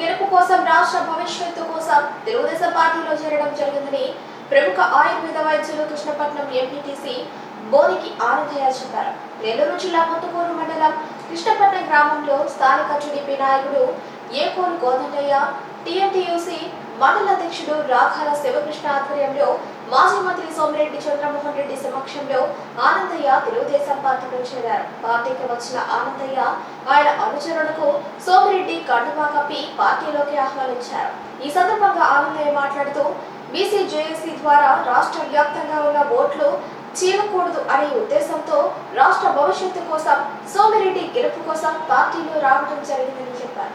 గెలుపు కోసం రాష్ట్ర భవిష్యత్తు కోసం తెలుగుదేశం పార్టీలో చేరడం జరిగిందని ప్రముఖ ఆయుర్వేద వైద్యులు కృష్ణపట్నం ఎంపీటీసీ బోనికి ఆనందయ్య చెప్పారు. నెల్లూరు జిల్లా ముత్తుకూరు మండలం కృష్ణపట్నం గ్రామంలో స్థానిక టీడీపీ నాయకుడు ఏకోలు గోదండయ్య టీఎంటీయూసీ మండల అధ్యక్షుడు రాఘాల శివకృష్ణ ఆధ్వర్యంలో మాజీ మంత్రి సోమిరెడ్డి చంద్రమోహన్ రెడ్డి సమక్షంలో ఆనందయ్య తెలుగుదేశం పార్టీలో చేరారు. పార్టీకి వచ్చిన ఆనందయ్య ఆయన అనుచరులకు సోమిరెడ్డి కండువా కప్పి పార్టీలోకి ఆహ్వానించారు. ఈ సందర్భంగా ఆనందయ్య మాట్లాడుతూ బీసీ జేఏసీ ద్వారా రాష్ట్ర వ్యాప్తంగా ఉన్న ఓట్లు చీలకూడదు అనే ఉద్దేశంతో రాష్ట్ర భవిష్యత్తు కోసం సోమిరెడ్డి గెలుపు కోసం పార్టీలో రావడం జరిగిందని చెప్పారు.